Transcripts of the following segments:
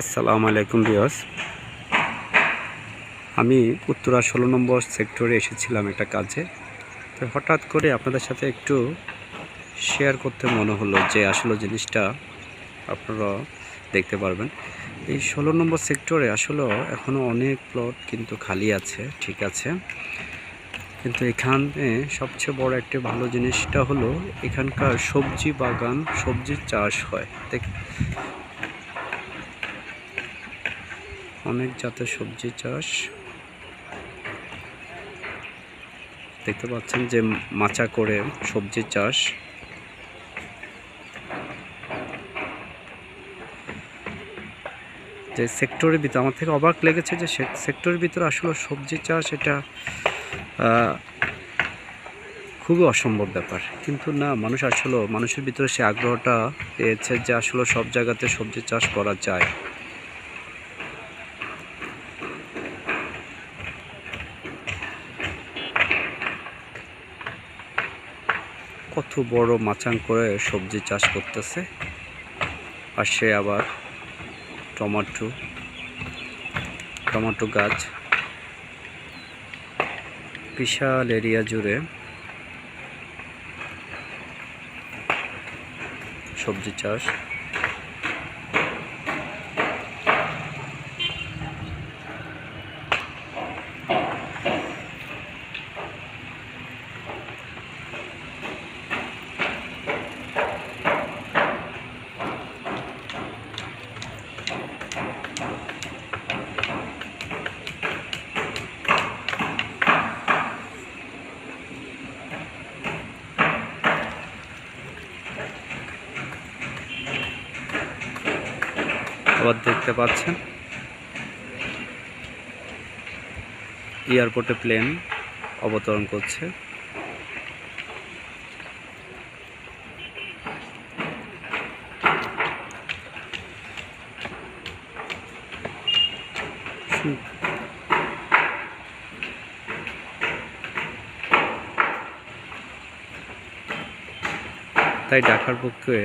আসসালামু আলাইকুম বিয়স আমি উত্তরা ষোলো নম্বর সেক্টরে এসেছিলাম একটা কাজে। তো হঠাৎ করে আপনাদের সাথে একটু শেয়ার করতে মনে হলো যে আসলে জিনিসটা আপনারা দেখতে পারবেন। এই ষোলো নম্বর সেক্টরে আসলে এখনও অনেক প্লট কিন্তু খালি আছে, ঠিক আছে। কিন্তু এখানে সবচেয়ে বড় একটা ভালো জিনিসটা হলো এখানকার সবজি বাগান সবজির চাষ হয়। দেখ অনেক জাতের সবজি চাষ। দেখতে পাচ্ছেন যে মাচা করে সবজি চাষ। যে সেক্টরের ভিতরে, আমার থেকে অবাক লেগেছে যে সেক্টরের ভিতরে আসলে সবজি চাষ এটা খুবই অসম্ভব ব্যাপার। কিন্তু না, মানুষ আসলে মানুষের ভিতরে সে আগ্রহটা পেয়েছে যে আসলে সব জায়গাতে সবজি চাষ করা যায়। কত বড় মাচাং করে সবজি চাষ করতেছে। আর সে আবার টমেটো টমেটো গাছ। বিশাল এরিয়া জুড়ে সবজি চাষ। আবার দেখতে পাচ্ছেন। এয়ারপোর্টে প্লেন অবতরণ করছে। তাই ঢাকার পক্ষে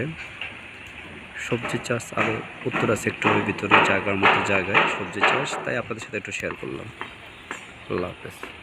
সবজি চাষ আরও উত্তরা সেক্টরের ভিতরে জায়গার মতো জায়গায় সবজি চাষ, তাই আপনাদের সাথে একটু শেয়ার করলাম। আল্লাহ হাফেজ।